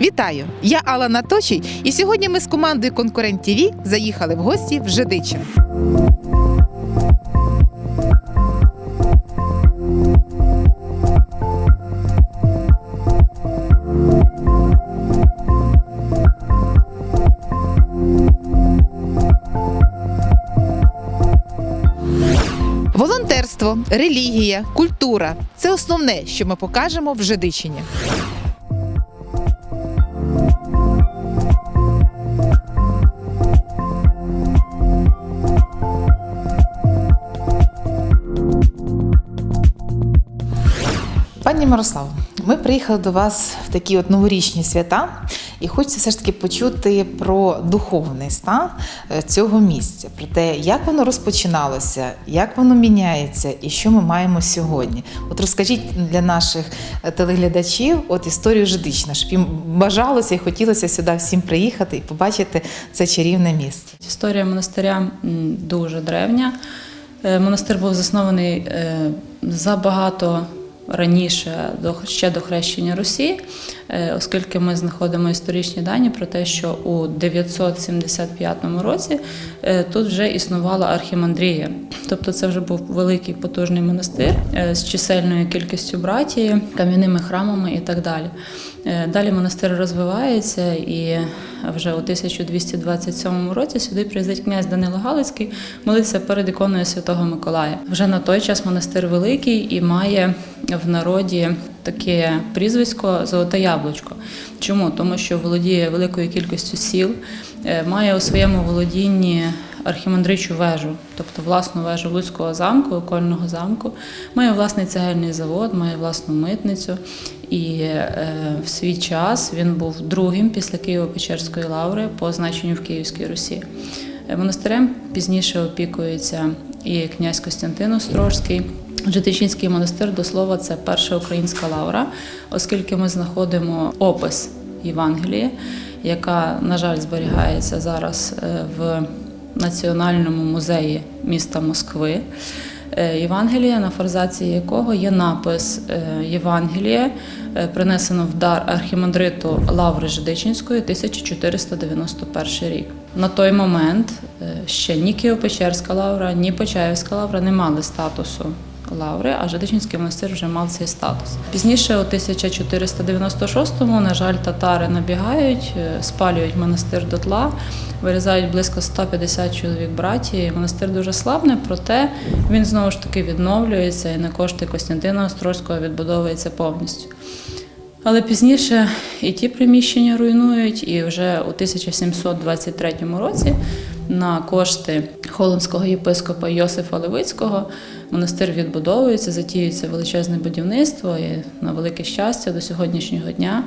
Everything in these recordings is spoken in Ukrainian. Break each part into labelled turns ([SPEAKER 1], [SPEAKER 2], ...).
[SPEAKER 1] Вітаю! Я Алла Наточій, і сьогодні ми з командою Конкурент ТВ заїхали в гості в Жидичин. Волонтерство, релігія, культура це основне, що ми покажемо в Жидичині. Пані Мирославо, ми приїхали до вас в такі от новорічні свята, і хочеться все ж таки почути про духовний стан е, цього місця, про те, як воно розпочиналося, як воно міняється і що ми маємо сьогодні. От розкажіть для наших е, телеглядачів от історію Жидична, щоб їм бажалося і хотілося сюди всім приїхати і побачити це чарівне місце.
[SPEAKER 2] Історія монастиря дуже древня. Е, Монастир був заснований забагато раніше, до- ще до хрещення Русі, е, оскільки ми знаходимо історичні дані про те, що у 975 році е, тут вже існувала архімандрія. Тобто це вже був великий потужний монастир е, з чисельною кількістю братії, кам'яними храмами і так далі. Е, Далі монастир розвивається і вже у 1227 році сюди приїздить князь Данило Галицький, молиться перед іконою Святого Миколая. Вже на той час монастир великий і має в народі таке прізвисько Золоте яблучко. Чому? Тому що володіє великою кількістю сіл, е, має у своєму володінні архімандричу вежу, тобто власну вежу Луцького замку, окольного замку, має власний цегельний завод, має власну митницю. І е, в свій час він був другим після Києво-Печерської лаври по значенню в Київській Русі. Е, Монастирем пізніше опікується і князь Костянтин Острожський. Житичинський монастир, до слова, це перша українська лавра, оскільки ми знаходимо опис Євангелії, яка, на жаль, зберігається зараз е, в Національному музеї міста Москви. Е, Євангелія, на форзації якого є напис Євангеліє, Євангелія, е, принесено в дар архімандриту Лаври Жидичинської 1491 рік. На той момент е, ще ні Києво-Печерська лавра, ні Почаївська лавра не мали статусу лаври, а Жидичинський монастир вже мав цей статус. Пізніше, у 1496-му, на жаль, татари набігають, е, спалюють монастир дотла, вирізають близько 150 чоловік братії. Монастир дуже слабний, проте він знову ж таки відновлюється і на кошти Костянтина Острозького відбудовується повністю. Але пізніше і ті приміщення руйнують, і вже у 1723 році на кошти холмського єпископа Йосифа Левицького. Монастир відбудовується, затіюється величезне будівництво, і на велике щастя до сьогоднішнього дня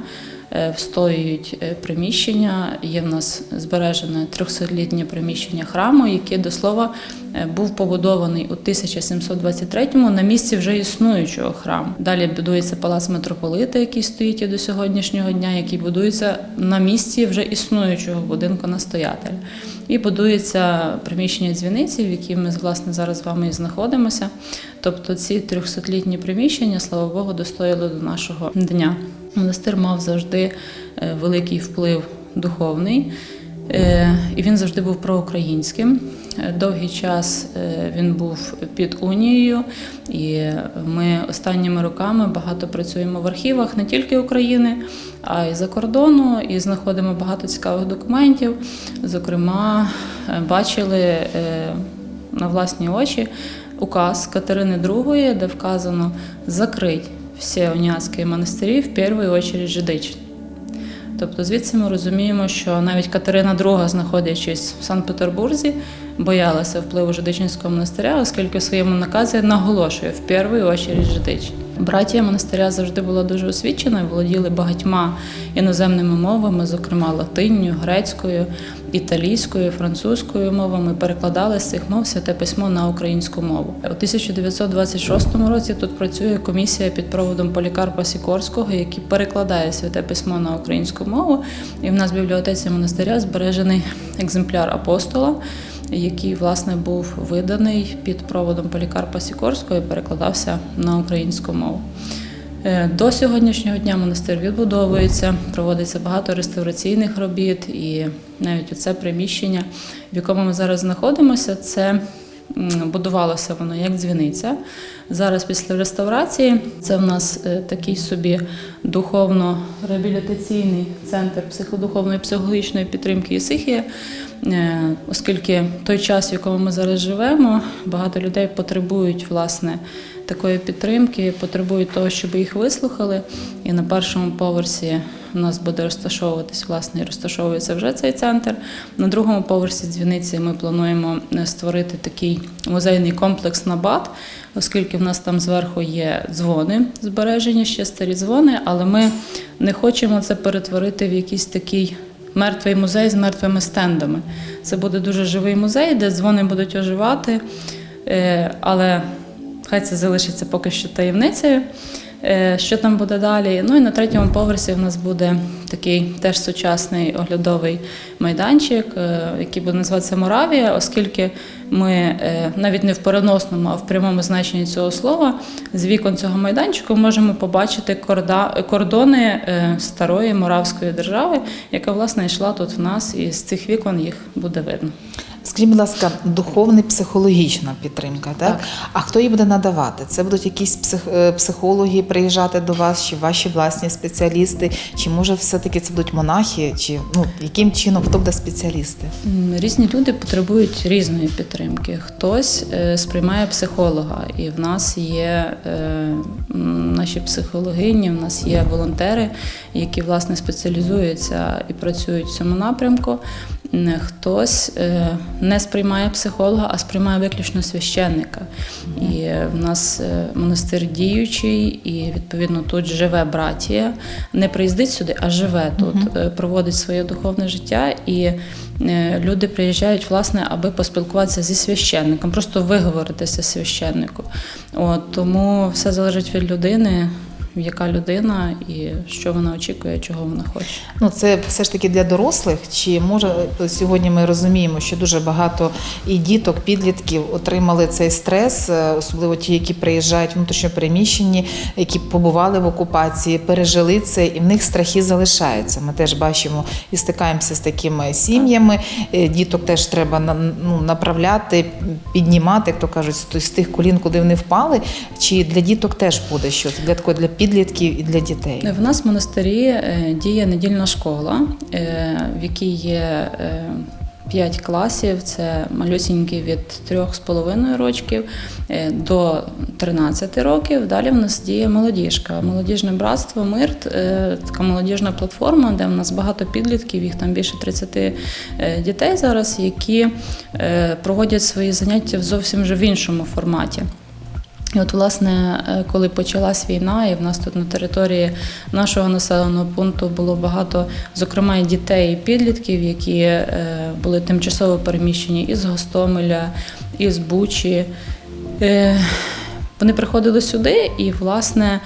[SPEAKER 2] встоюють е, приміщення. Є в нас збережене 300-літнє приміщення храму, яке до слова е, був побудований у 1723-му на місці вже існуючого храму. Далі будується палац митрополита, який стоїть і до сьогоднішнього дня, який будується на місці вже існуючого будинку настоятеля. І будується приміщення дзвіниці, в якій ми власне зараз з вами і знаходимося. Тобто ці 300-літні приміщення, слава Богу, достояли до нашого дня. Монастир мав завжди е, великий вплив духовний. Е, І він завжди був проукраїнським. Е, Довгий час він був під унією, і ми останніми роками багато працюємо в архівах не тільки України, а й за кордону, і знаходимо багато цікавих документів. Зокрема, бачили на власні очі указ Катерини II, де вказано закрить всі уніатські монастирі в першу чергу жидичні. Тобто звідси ми розуміємо, що навіть Катерина II, знаходячись в Санкт-Петербурзі, боялася впливу Жидичинського монастиря, оскільки в своєму наказі наголошує в першу чергу Жидичні. Братія монастиря завжди була дуже освічена, володіли багатьма іноземними мовами, зокрема латинню, грецькою, італійською, французькою мовами. Перекладали з цих мов святе письмо на українську мову. У 1926 році тут працює комісія під проводом Полікарпа Сікорського, який перекладає святе письмо на українську мову. І в нас в бібліотеці монастиря збережений екземпляр апостола який власне був виданий під проводом Полікарпа Сікорського і перекладався на українську мову. Е, До сьогоднішнього дня монастир відбудовується, проводиться багато реставраційних робіт, і навіть оце приміщення, в якому ми зараз знаходимося, це будувалося воно як дзвіниця. Зараз після реставрації це в нас е, такий собі духовно-реабілітаційний центр психодуховної психологічної підтримки і психії, Оскільки той час, в якому ми зараз живемо, багато людей потребують власне такої підтримки, потребують того, щоб їх вислухали. І на першому поверсі у нас буде розташовуватись, власне, і розташовується вже цей центр. На другому поверсі дзвіниці ми плануємо е, створити такий музейний комплекс Набат, оскільки в нас там зверху є дзвони збережені, ще старі дзвони, але ми не хочемо це перетворити в якийсь такий мертвий музей з мертвими стендами. Це буде дуже живий музей, де дзвони будуть оживати, е, але хай це залишиться поки що таємницею. Е, Що там буде далі? Ну і на третьому поверсі в нас буде такий теж сучасний оглядовий майданчик, е, який буде називатися Моравія, оскільки ми е, навіть не в переносному, а в прямому значенні цього слова з вікон цього майданчику можемо побачити кордони старої моравської держави, яка власне йшла тут в нас, і з цих вікон їх буде видно.
[SPEAKER 1] Скажіть, будь ласка, духовна психологічна підтримка, так?
[SPEAKER 2] Так.
[SPEAKER 1] А хто її буде надавати? Це будуть якісь псих, е, психологи приїжджати до вас, чи ваші власні спеціалісти, чи може все-таки це будуть монахи, чи ну яким чином хто буде спеціалісти?
[SPEAKER 2] Різні люди потребують різної підтримки. Хтось е, сприймає психолога, і в нас є е, наші психологині, в нас є волонтери, які власне спеціалізуються і працюють в цьому напрямку. М, Хтось е, не сприймає психолога, а сприймає виключно священника. І е, в нас е, монастир діючий, і відповідно тут живе братія. Не приїздить сюди, а живе тут, е, проводить своє духовне життя. І е, люди приїжджають, власне, аби поспілкуватися зі священником, просто виговоритися священнику. От, тому все залежить від людини, яка людина і що вона очікує, чого вона хоче.
[SPEAKER 1] Ну, це все ж таки для дорослих. Чи може сьогодні ми розуміємо, що дуже багато і діток, підлітків отримали цей стрес, е, особливо ті, які приїжджають внутрішньо переміщені, які побували в окупації, пережили це, і в них страхи залишаються. Ми теж бачимо і стикаємося з такими сім'ями. Е, Діток теж треба ну, направляти, піднімати, як то кажуть, з тих колін, куди вони впали. Чи для діток теж буде щось для такого для підлітків і для дітей?
[SPEAKER 2] В нас в монастирі е, діє недільна школа, е, в якій є е, п'ять класів. Це малюсінькі від 3,5 років до 13 років. Далі в нас діє молодіжка. Молодіжне братство Мирт така молодіжна платформа, де в нас багато підлітків, їх там більше 30 е, дітей зараз, які проводять свої заняття в зовсім вже в іншому форматі. І от, власне, е, коли почалась війна, і в нас тут на території нашого населеного пункту було багато, зокрема, і дітей, і підлітків, які е, були тимчасово переміщені із Гостомеля, із Бучі. Е, Вони приходили сюди, і, власне,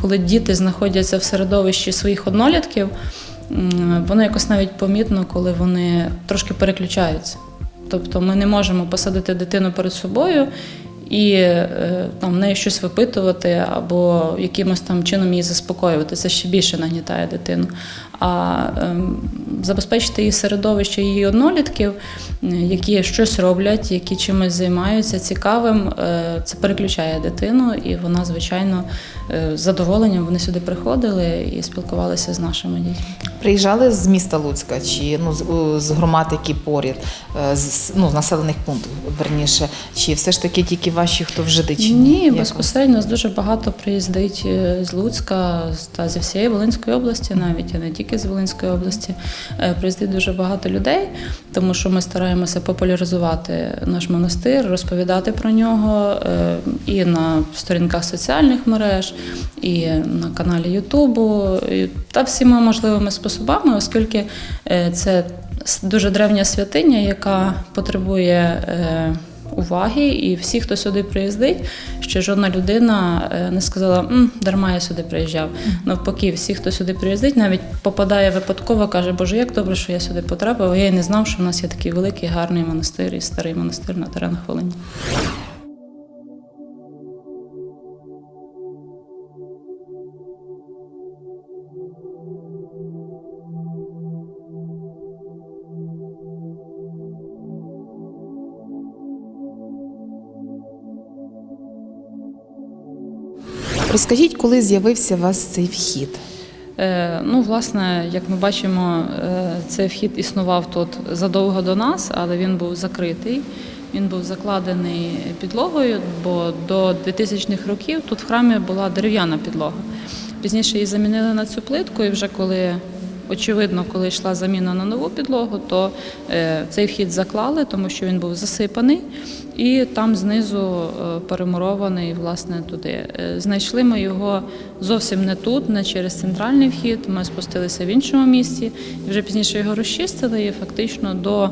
[SPEAKER 2] коли діти знаходяться в середовищі своїх однолітків, воно якось навіть помітно, коли вони трошки переключаються. Тобто ми не можемо посадити дитину перед собою і е, там в неї щось випитувати або якимось там чином її заспокоювати. Це ще більше нагнітає дитину. А ем, забезпечити її середовище її однолітків, е, які щось роблять, які чимось займаються цікавим, е, це переключає дитину, і вона, звичайно, з задоволенням вони сюди приходили і спілкувалися з нашими дітьми.
[SPEAKER 1] Приїжджали з міста Луцька чи ну з, громад, які поряд, з ну з населених пунктів, верніше, чи все ж таки тільки ваші, хто в Жидичині?
[SPEAKER 2] Ні,
[SPEAKER 1] Як
[SPEAKER 2] безпосередньо нас дуже багато приїздить е, з Луцька та зі всієї Волинської області, навіть а не тільки з Волинської області. Е, Приїздить дуже багато людей, тому що ми стараємося популяризувати наш монастир, розповідати про нього е, і на сторінках соціальних мереж, і на каналі Ютубу, та всіма можливими способами, оскільки це дуже древня святиня, яка потребує. Уваги, і всі, хто сюди приїздить, ще жодна людина е, не сказала, «М, дарма я сюди приїжджав. Навпаки, всі, хто сюди приїздить, навіть попадає випадково, каже, Боже, як добре, що я сюди потрапив. Я й не знав, що в нас є такий великий гарний монастир і старий монастир на теренах Волині.
[SPEAKER 1] Розкажіть, коли з'явився у вас цей вхід?
[SPEAKER 2] Е, Ну, власне, як ми бачимо, е, цей вхід існував тут задовго до нас, але він був закритий. Він був закладений підлогою, бо до 2000-х років тут в храмі була дерев'яна підлога. Пізніше її замінили на цю плитку, і вже коли, очевидно, коли йшла заміна на нову підлогу, то е, цей вхід заклали, тому що він був засипаний, і там знизу е, перемурований власне туди. Е, Знайшли ми його зовсім не тут, не через центральний вхід. Ми спустилися в іншому місці. І вже пізніше його розчистили. І фактично до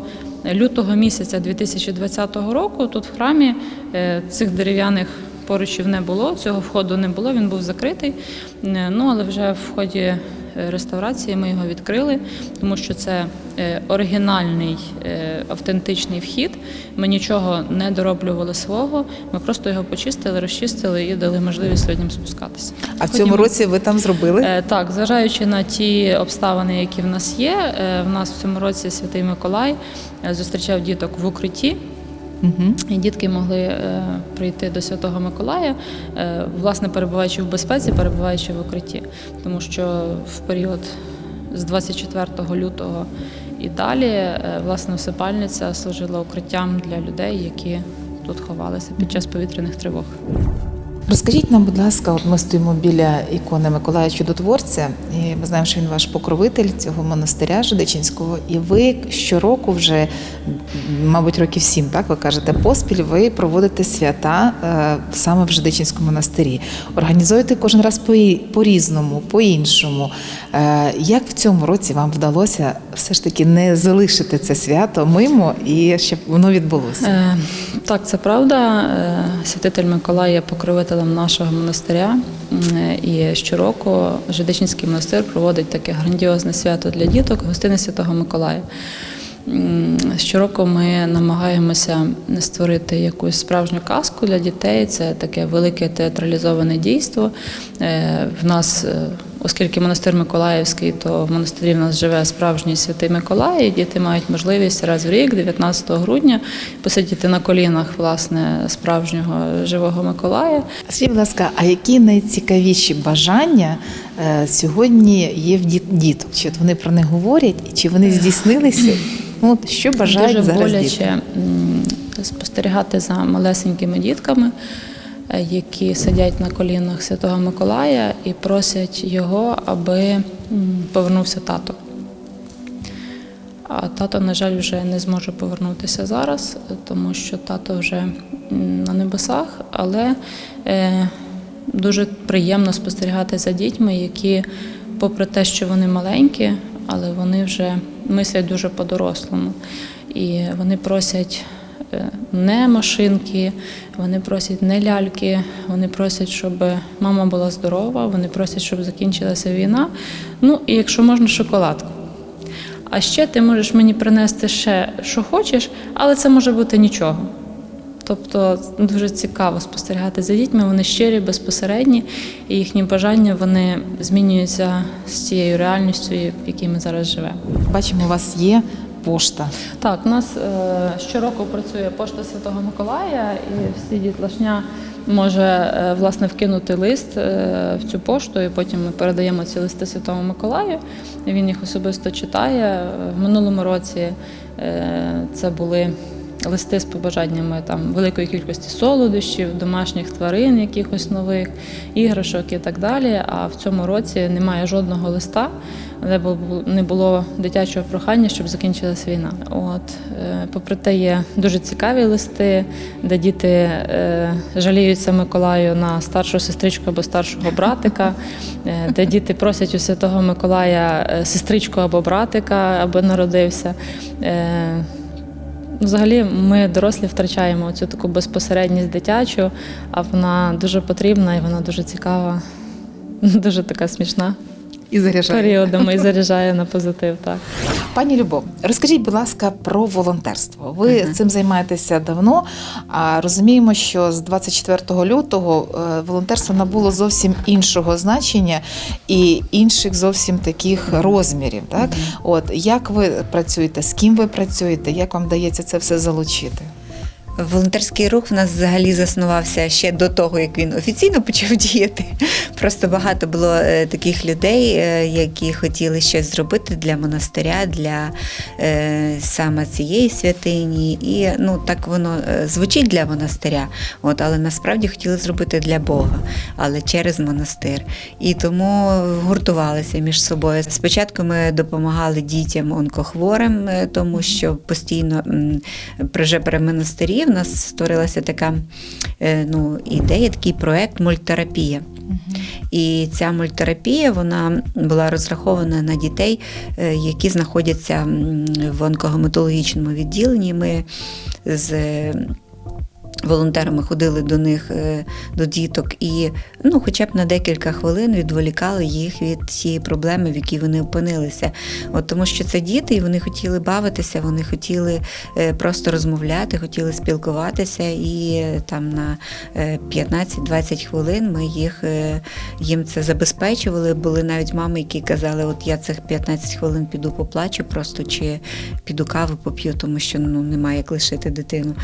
[SPEAKER 2] лютого місяця 2020 року тут в храмі цих дерев'яних поручів не було, цього входу не було, він був закритий. Ну але вже в ході реставрації ми його відкрили, тому що це е, оригінальний е, автентичний вхід. Ми нічого не дороблювали свого. Ми просто його почистили, розчистили і дали можливість людям спускатися.
[SPEAKER 1] А в цьому році ви там зробили?
[SPEAKER 2] Е, Так, зважаючи на ті обставини, які в нас є, в нас в цьому році Святий Миколай зустрічав діток в укритті.
[SPEAKER 1] Угу.
[SPEAKER 2] І дітки могли е, прийти до Святого Миколая, е, власне, перебуваючи в безпеці, перебуваючи в укритті. Тому що в період з 24 лютого і далі, е, власне, усипальниця служила укриттям для людей, які тут ховалися під час повітряних тривог.
[SPEAKER 1] Розкажіть нам, будь ласка, от ми стоїмо біля ікони Миколая Чудотворця, і ми знаємо, що він ваш покровитель цього монастиря Жидичинського. І ви щороку вже, мабуть, років сім, так ви кажете, поспіль ви проводите свята е, саме в Жидичинському монастирі. Організуєте кожен раз по- по-різному, по-іншому. Е, як в цьому році вам вдалося все ж таки не залишити це свято мимо і щоб воно відбулося?
[SPEAKER 2] Е, Так, це правда. Е, Святитель Миколай є покровителем нашого монастиря. І щороку Жидичинський монастир проводить таке грандіозне свято для діток гостини Святого Миколая. Щороку ми намагаємося створити якусь справжню казку для дітей. Це таке велике театралізоване дійство. Е, В нас, е, оскільки монастир Миколаївський, то в монастирі в нас живе справжній святий Миколай. І діти мають можливість раз в рік, 19 грудня, посидіти на колінах власне справжнього живого Миколая.
[SPEAKER 1] Скажіть, будь ласка, а які найцікавіші бажання е, сьогодні є в діт- діток? Чи вони про них говорять, чи вони здійснилися? Ну, що бажають
[SPEAKER 2] Дуже
[SPEAKER 1] зараз
[SPEAKER 2] боляче
[SPEAKER 1] діти?
[SPEAKER 2] спостерігати за малесенькими дітками, які сидять на колінах Святого Миколая і просять його, аби повернувся тато. А тато, на жаль, вже не зможе повернутися зараз, е, тому що тато вже на небесах, але е, дуже приємно спостерігати за дітьми, які, попри те, що вони маленькі, але вони вже мислять дуже по-дорослому. І вони просять е, не машинки, вони просять не ляльки, вони просять, щоб мама була здорова, вони просять, щоб закінчилася війна. Ну і якщо можна, шоколадку. А ще ти можеш мені принести ще, що хочеш, але це може бути нічого. Тобто дуже цікаво спостерігати за дітьми, вони щирі, безпосередні, і їхні бажання вони змінюються з тією реальністю, в якій ми зараз живемо.
[SPEAKER 1] Бачимо, у вас є пошта.
[SPEAKER 2] Так, у нас е, щороку працює пошта Святого Миколая, і всі дітлашня може е, власне вкинути лист е, в цю пошту, і потім ми передаємо ці листи Святому Миколаю. Він їх особисто читає. В минулому році е, це були. Листи з побажаннями там великої кількості солодощів, домашніх тварин, якихось нових іграшок і так далі. А в цьому році немає жодного листа, де не було дитячого прохання, щоб закінчилася війна. От е, попри те, є дуже цікаві листи, де діти е, жаліються Миколаю на старшу сестричку або старшого братика, е, де діти просять у Святого Миколая сестричку або братика, аби народився. Взагалі, ми дорослі втрачаємо цю таку безпосередність дитячу, а вона дуже потрібна і вона дуже цікава, дуже така смішна
[SPEAKER 1] І заряджає.
[SPEAKER 2] періодами і заряджає на позитив. Так.
[SPEAKER 1] Пані Любов, розкажіть, будь ласка, про волонтерство. Ви цим займаєтеся давно. А розуміємо, що з 24 лютого е, волонтерство набуло зовсім іншого значення і інших зовсім таких розмірів. Так, от як ви працюєте, з ким ви працюєте, як вам вдається це все залучити?
[SPEAKER 3] Волонтерський рух в нас взагалі заснувався ще до того, як він офіційно почав діяти. Просто багато було е, таких людей, е, які хотіли щось зробити для монастиря, для е, саме цієї святині. І ну так воно звучить для монастиря, от, але насправді хотіли зробити для Бога, але через монастир. І тому гуртувалися між собою. Спочатку ми допомагали дітям онкохворим, тому що постійно вже при монастирі в нас створилася така е, ну, ідея, такий проект мульттерапія. І ця мульттерапія вона була розрахована на дітей, е, які знаходяться в онкогематологічному відділенні. Ми з волонтерами ходили до них, е, до діток, і ну, хоча б на декілька хвилин відволікали їх від цієї проблеми, в якій вони опинилися. От тому що це діти, і вони хотіли бавитися, вони хотіли е, просто розмовляти, хотіли спілкуватися, і е, там на е, 15-20 хвилин ми їх їм це забезпечували. Були навіть мами, які казали, от я цих 15 хвилин піду поплачу, просто чи піду каву поп'ю, тому що ну немає як лишити дитину.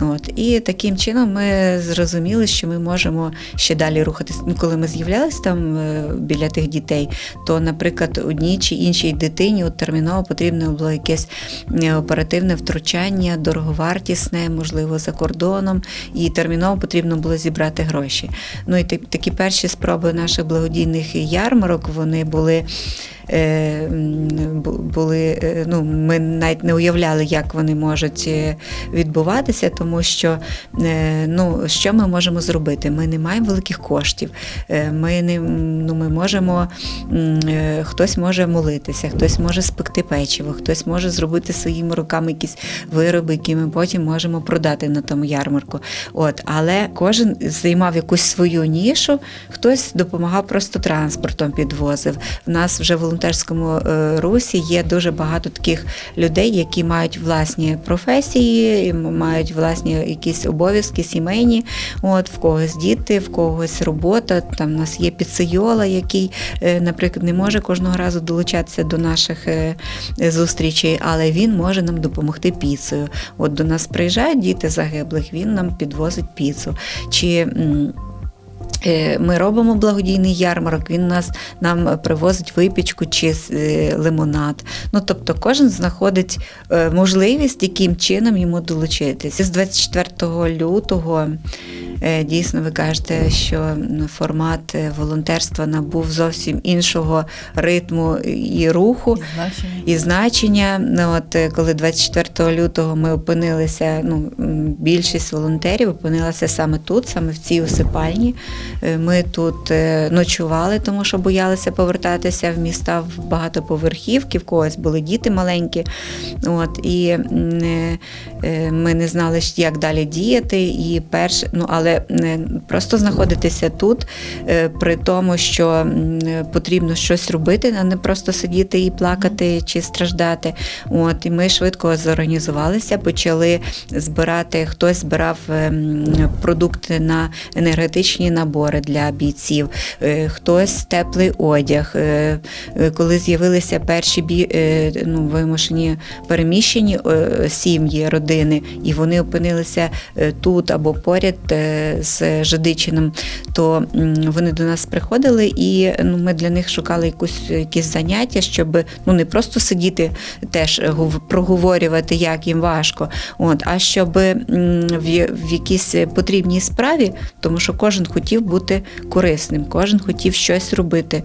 [SPEAKER 3] От і таким чином ми зрозуміли, що ми можемо ще далі рухатись. Ну, коли ми з'являлися там е, біля тих дітей, то, наприклад, одній чи іншій дитині от терміново потрібно було якесь е, оперативне втручання, дороговартісне, можливо, за кордоном, і терміново потрібно було зібрати гроші. Ну і такі перші спроби наших благодійних ярмарок вони були. Е, були, е, ну, ми навіть не уявляли, як вони можуть е, відбуватися, тому що ну, що ми можемо зробити? Ми не маємо великих коштів. Ми не ну, ми можемо, хтось може молитися, хтось може спекти печиво, хтось може зробити своїми руками якісь вироби, які ми потім можемо продати на тому ярмарку. От, але кожен займав якусь свою нішу, хтось допомагав просто транспортом підвозив. У нас вже в волонтерському е, русі є дуже багато таких людей, які мають власні професії, мають власні якісь обов'язки сімейні. От в когось діти, в когось робота. Там у нас є підсийола, який, е, наприклад, не може кожного разу долучатися до наших е, зустрічей, але він може нам допомогти піцею. От до нас приїжджають діти загиблих, він нам підвозить піцу. Чи Ми робимо благодійний ярмарок, він нас нам привозить випічку чи е, лимонад. Ну тобто кожен знаходить е, можливість, яким чином йому долучитися. З 24 лютого е, дійсно ви кажете, що формат е, волонтерства набув зовсім іншого ритму і руху
[SPEAKER 1] І значення.
[SPEAKER 3] і значення. Ну, от е, коли 24 лютого ми опинилися, ну більшість волонтерів опинилася саме тут, саме в цій усипальні. Е, Ми тут е, ночували, тому що боялися повертатися в міста в багатоповерхівки, в когось були діти маленькі. От, і е, ми не знали, як далі діяти. І перш, ну, але просто знаходитися тут, при тому, що потрібно щось робити, а не просто сидіти і плакати чи страждати. От, і ми швидко зорганізувалися, почали збирати, хтось збирав ем, продукти на енергетичні набори для бійців, е, хтось теплий одяг. Е, е, Коли з'явилися перші ну, вимушені переміщені сім'ї, родини, і вони опинилися тут або поряд з Жидичином, то вони до нас приходили, і ну, ми для них шукали якусь, якісь заняття, щоб ну, не просто сидіти теж проговорювати, як їм важко, от, а щоб в, в якійсь потрібній справі, тому що кожен хотів бути корисним, кожен хотів щось робити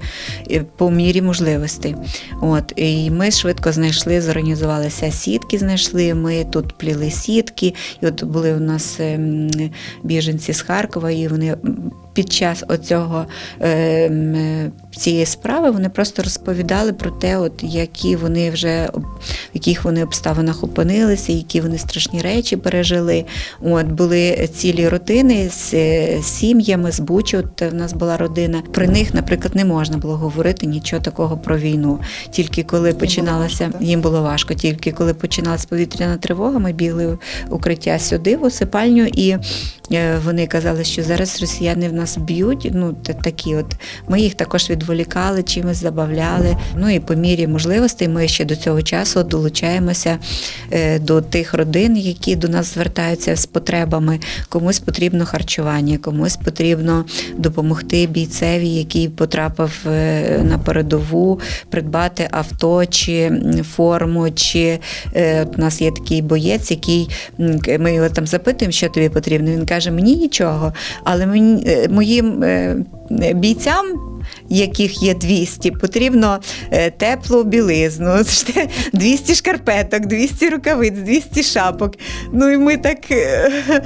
[SPEAKER 3] е, по мірі можливостей. От, і ми швидко знайшли, зорганізувалися сітки, знайшли. Ми тут пліли сітки, і от були у нас ем, біженці з Харкова, і вони під час оцього ем, цієї справи вони просто розповідали про те, от які вони вже в яких вони обставинах опинилися, які вони страшні речі пережили. От були цілі родини з е, сім'ями з Бучі. От в нас була родина. При них, наприклад, не можна було говорити нічого такого про війну. Тільки коли починалася, їм було важко. Тільки коли починалася повітряна тривога, ми бігли в укриття сюди, в усипальню, і вони казали, що зараз росіяни в нас б'ють. Ну, такі от. Ми їх також відволікали, чимось забавляли. Ну і по мірі можливостей ми ще до цього часу долучаємося е, до тих родин, які до нас звертаються з потребами. Комусь потрібно харчування, комусь потрібно допомогти бійцеві, який потрапив е, на передову, придбати авто чи форму. Чи е, от у нас є такий боєць, який ми його там запитуємо, що тобі потрібно. Він каже: мені нічого, але мені е, моїм е, бійцям. Яких є 200, потрібно е, теплу білизну, 200 шкарпеток, 200 рукавиць, 200 шапок. Ну і ми так е,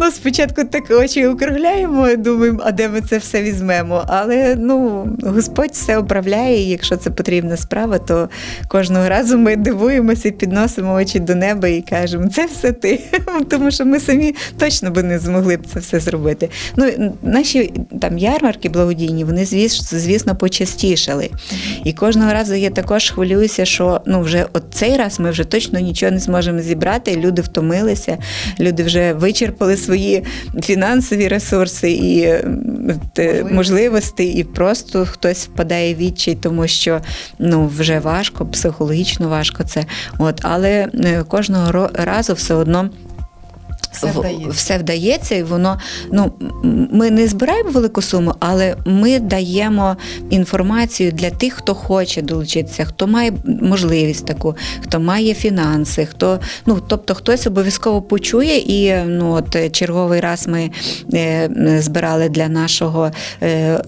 [SPEAKER 3] ну, спочатку так очі округляємо, думаємо, а де ми це все візьмемо. Але ну, Господь все управляє, і якщо це потрібна справа, то кожного разу ми дивуємося і підносимо очі до неба і кажемо, це все ти. Тому що ми самі точно би не змогли б це все зробити. Ну, наші там ярмарки благодійні, вони звісно, звісно почастішали. І кожного разу я також хвилююся, що ну вже от цей раз ми вже точно нічого не зможемо зібрати. Люди втомилися, люди вже вичерпали свої фінансові ресурси і
[SPEAKER 1] Можливості.
[SPEAKER 3] і просто хтось впадає в відчай, тому що ну вже важко, психологічно важко це. От, але е, кожного разу все одно.
[SPEAKER 1] Все вдається.
[SPEAKER 3] все вдається, і воно ну ми не збираємо велику суму, але ми даємо інформацію для тих, хто хоче долучитися, хто має можливість таку, хто має фінанси, хто ну тобто хтось обов'язково почує. І ну от е, черговий раз ми е, збирали для нашого е,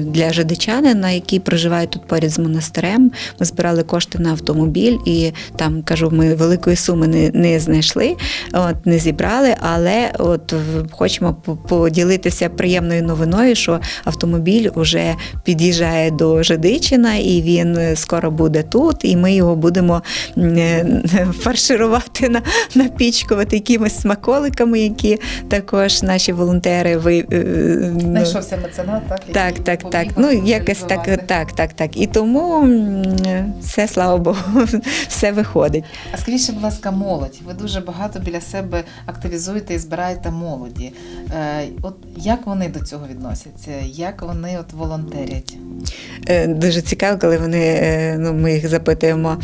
[SPEAKER 3] для жидичанина, який проживає тут поряд з монастирем. Ми збирали кошти на автомобіль, і там кажу, ми великої суми не, не знайшли, от не зібрали, але от хочемо поділитися приємною новиною, що автомобіль вже під'їжджає до Жидичина, і він е, скоро буде тут, і ми його будемо е, фарширувати, на, напічкувати якимись смаколиками, які також наші волонтери ви. е,
[SPEAKER 1] Знайшовся меценат, так?
[SPEAKER 3] так, так, так. Ну якось так, так, так, так. І тому все, слава Богу, все виходить.
[SPEAKER 1] А скажіть, будь ласка, молодь. Ви дуже багато біля себе активізуєте і збираєте молоді. Е, от як вони до цього відносяться? Як вони от волонтерять?
[SPEAKER 3] Е, Дуже цікаво, коли вони е, ну, ми їх запитуємо,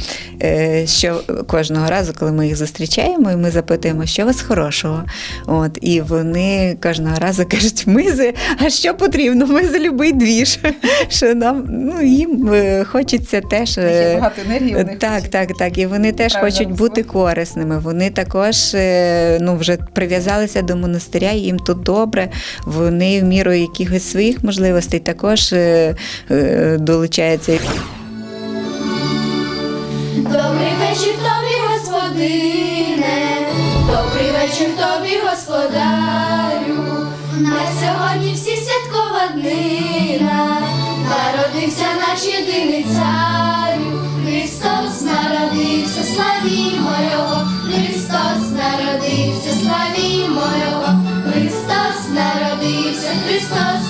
[SPEAKER 3] що кожного разу, коли ми їх зустрічаємо, і ми запитуємо, що у вас хорошого. От, і вони кожного разу кажуть, ми за а що потрібно? Ми за любий двіж. Що нам ну, їм хочеться теж.
[SPEAKER 1] Є багато енергії.
[SPEAKER 3] Так, так, так. І вони теж
[SPEAKER 1] Правильно
[SPEAKER 3] хочуть бути корисними. Вони також ну, вже прив'язалися до монастиря, їм тут добре. Вони в міру якихось своїх можливостей також е, е, долучаються.
[SPEAKER 4] Добрий вечір тобі, господине, добрий вечір тобі, господарю. На сьогодні всі святкова днина, народився наш єдиний царю. Христос народився, славімо Його, Христос народився, славімо Його, Христос народився, Христос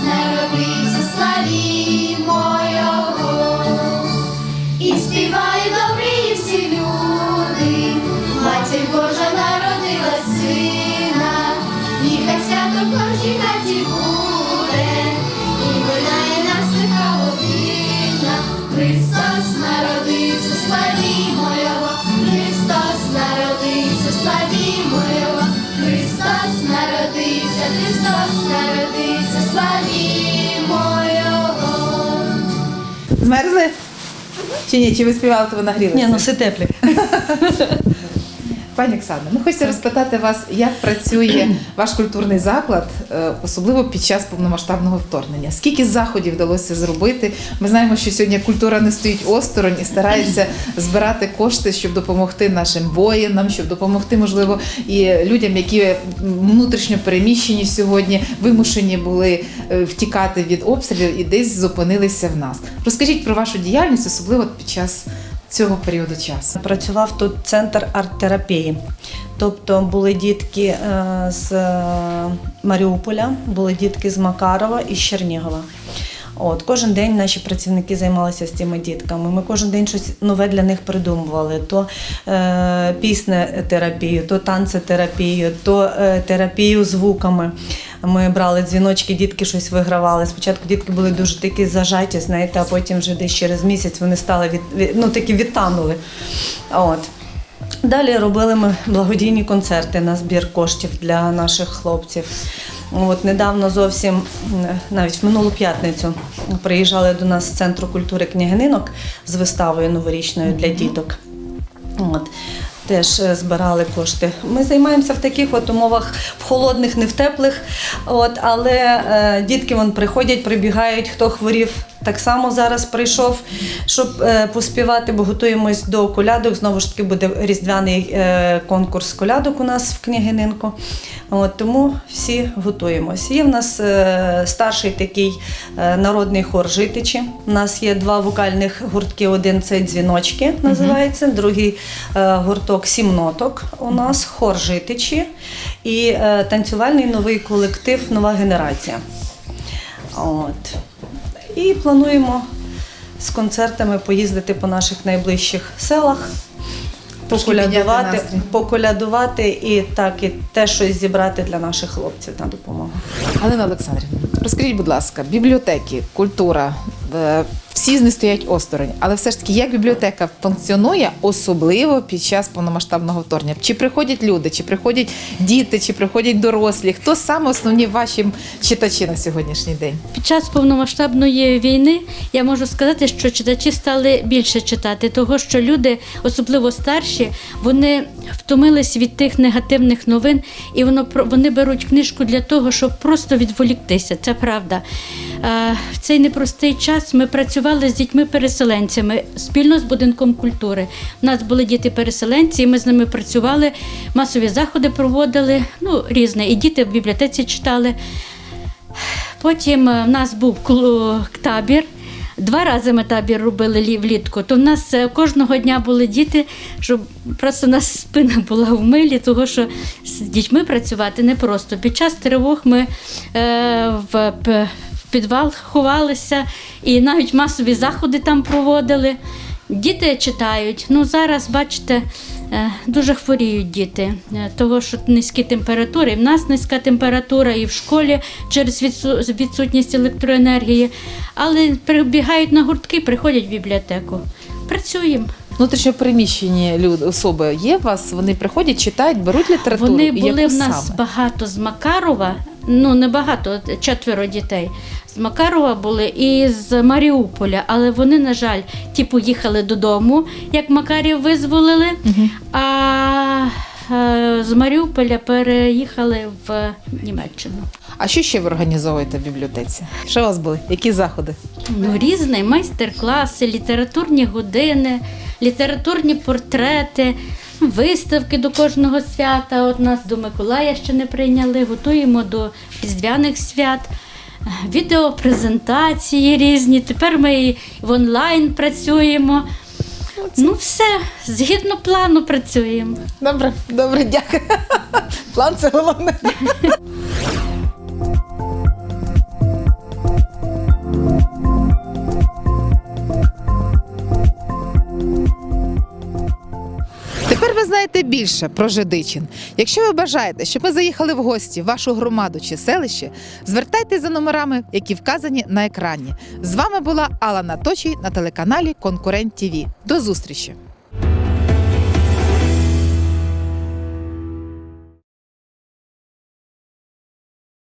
[SPEAKER 1] Змерзли? Чи ні? Чи ви співали, то ви нагрілися?
[SPEAKER 5] Ні, носи теплі.
[SPEAKER 1] Пані Оксано, ну хочеться розпитати вас, як працює ваш культурний заклад, е, особливо під час повномасштабного вторгнення. Скільки заходів вдалося зробити? Ми знаємо, що сьогодні культура не стоїть осторонь і старається збирати кошти, щоб допомогти нашим воїнам, щоб допомогти, можливо, і людям, які внутрішньо переміщені сьогодні, вимушені були е, втікати від обстрілів і десь зупинилися в нас. Розкажіть про вашу діяльність, особливо під час цього періоду часу.
[SPEAKER 5] Працював тут центр арт-терапії. Тобто були дітки е, з е, Маріуполя, були дітки з Макарова і з Чернігова. От кожен день наші працівники займалися з цими дітками. Ми кожен день щось нове для них придумували: то е, пісне терапію, то танцетерапію, то е, терапію звуками. Ми брали дзвіночки, дітки щось вигравали. Спочатку дітки були дуже такі зажаті, знаєте, а потім вже десь через місяць вони стали від, ну такі відтанули. От. Далі робили ми благодійні концерти на збір коштів для наших хлопців. От недавно зовсім, навіть в минулу п'ятницю, приїжджали до нас з центру культури княгининок з виставою новорічною для діток. От. Теж е, збирали кошти. Ми займаємося в таких от умовах, в холодних, не в теплих. От, але е, дітки вон приходять, прибігають, хто хворів. Так само зараз прийшов, щоб е, поспівати, бо готуємось до колядок. Знову ж таки буде різдвяний е, конкурс колядок у нас в княгининку. От, тому всі готуємось. Є в нас е, старший такий е, народний хор житичі. У нас є два вокальних гуртки. Один це дзвіночки, називається, другий е, гурток сім ноток. У нас хор житичі і е, танцювальний новий колектив Нова генерація. От. І плануємо з концертами поїздити по наших найближчих селах. Поколядувати, поколядувати і так, і те щось зібрати для наших хлопців на допомогу.
[SPEAKER 1] Галина Олександрівна, розкажіть, будь ласка, бібліотеки, культура, е, всі них стоять осторонь, але все ж таки, як бібліотека функціонує, особливо під час повномасштабного вторгнення? Чи приходять люди, чи приходять діти, чи приходять дорослі? Хто саме основні ваші читачі на сьогоднішній день?
[SPEAKER 6] Під час повномасштабної війни я можу сказати, що читачі стали більше читати, того що люди, особливо старші, вони втомились від тих негативних новин, і воно вони беруть книжку для того, щоб просто відволіктися. Це правда. Е, В цей непростий час ми працювали з дітьми-переселенцями спільно з будинком культури. У нас були діти-переселенці, і ми з ними працювали, масові заходи проводили, ну різне. І діти в бібліотеці читали. Потім е, в нас був табір. Два рази ми табір робили влітку. То в нас е, кожного дня були діти, щоб просто у нас спина була в милі, того що з дітьми працювати непросто. Під час тривог ми е, в підвал ховалися і навіть масові заходи там проводили. Діти читають. Ну зараз, бачите, е, дуже хворіють діти, е, того що низькі температури. І в нас низька температура, і в школі через відсутність електроенергії. Але прибігають на гуртки, приходять в бібліотеку. Працюємо.
[SPEAKER 1] Внутрішньо переміщені люди, особи є у вас? Вони приходять, читають, беруть літературу.
[SPEAKER 6] Вони були
[SPEAKER 1] яку
[SPEAKER 6] в нас
[SPEAKER 1] саме?
[SPEAKER 6] багато з Макарова, ну не багато, четверо дітей. З Макарова були і з Маріуполя, але вони, на жаль, ті поїхали додому, як Макарів визволили. А е, з Маріуполя переїхали в Німеччину.
[SPEAKER 1] А що ще ви організовуєте в бібліотеці? Що у вас були? Які заходи?
[SPEAKER 6] Ну, різні майстер-класи, літературні години, літературні портрети, виставки до кожного свята. От нас до Миколая ще не прийняли, готуємо до різдвяних свят. Відеопрезентації різні. Тепер ми в онлайн працюємо. Ну, все, згідно плану працюємо.
[SPEAKER 1] Добре, добре, дякую. План це головне. Знаєте більше про Жидичин. Якщо ви бажаєте, щоб ми заїхали в гості в вашу громаду чи селище, звертайтеся за номерами, які вказані на екрані. З вами була Алла Наточій на телеканалі Конкурент ТІВІ. До зустрічі!